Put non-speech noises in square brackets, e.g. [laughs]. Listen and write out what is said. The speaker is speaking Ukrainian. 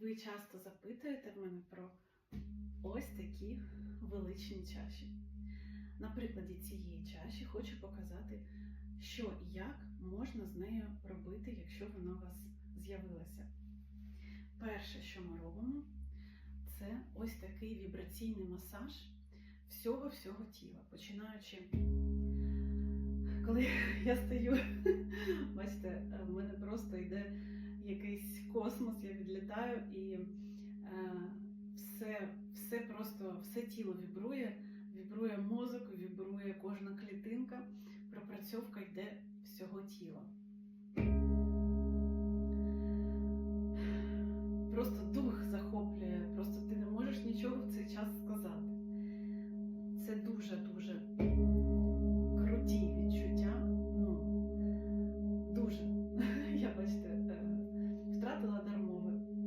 Ви часто запитуєте в мене про ось такі величні чаші. На прикладі цієї чаші хочу показати, що і як можна з нею робити, якщо вона у вас з'явилася. Перше, що ми робимо, це ось такий вібраційний масаж всього-всього тіла, починаючи. Коли [laughs] я стою, [laughs] бачите, в мене просто йде якийсь космос, я відлітаю, і е, все все просто все тіло вібрує, вібрує мозок, вібрує кожна клітинка, пропрацьовка йде всього тіла. Просто дух захоплює, просто ти не можеш нічого в цей час сказати. Це дуже-дуже. yaptılar